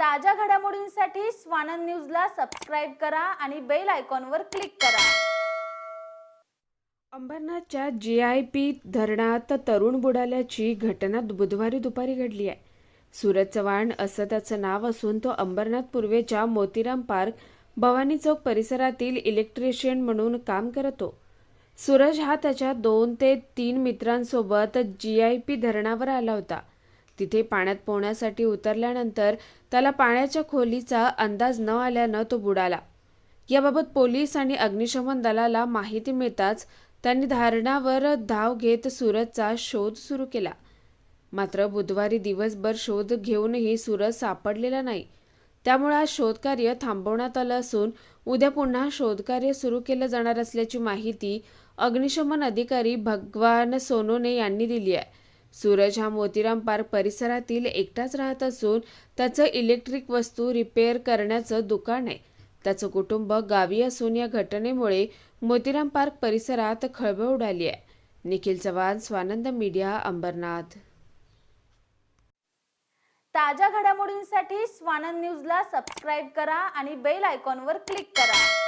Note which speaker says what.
Speaker 1: ताज्या घडामोडींसाठी स्वानंद न्यूजला सबस्क्राईब करा आणि बेल आयकॉनवर क्लिक करा.
Speaker 2: अंबरनाथच्या जी आय पी धरणात तरुण बुडाल्याची घटना बुधवारी दुपारी घडली आहे. सूरज चव्हाण असं त्याचं नाव असून तो अंबरनाथ पूर्वेच्या मोतीराम पार्क भवानी चौक परिसरातील इलेक्ट्रिशियन म्हणून काम करतो. सूरज हा त्याच्या दोन ते तीन मित्रांसोबत जी आय पी धरणावर आला होता. तिथे पाण्यात पोहण्यासाठी उतरल्यानंतर त्याला पाण्याच्या खोलीचा अंदाज न आल्यानं तो बुडाला. याबाबत पोलीस आणि अग्निशमन दलाला माहिती मिळताच त्यांनी धारणावर धाव घेत सूरजचा शोध सुरू केला. मात्र बुधवारी दिवसभर शोध घेऊनही सूरज सापडलेला नाही. त्यामुळे आज शोधकार्य थांबवण्यात आलं असून उद्या पुन्हा शोधकार्य सुरू केलं जाणार असल्याची माहिती अग्निशमन अधिकारी भगवान सोनोने यांनी दिली आहे. सूरज हा मोतीराम पार्क परिसरातील एकटाच राहत असून त्याचं इलेक्ट्रिक वस्तू रिपेअर करण्याचं दुकान आहे. त्याचं कुटुंब गावी असून या घटनेमुळे मोतीराम पार्क परिसरात खळबळ उडाली आहे. निखिल चव्हाण स्वानंद मीडिया अंबरनाथ.
Speaker 1: ताज्या घडामोडींसाठी स्वानंद न्यूजला सबस्क्राईब करा आणि बेल आयकॉनवर क्लिक करा.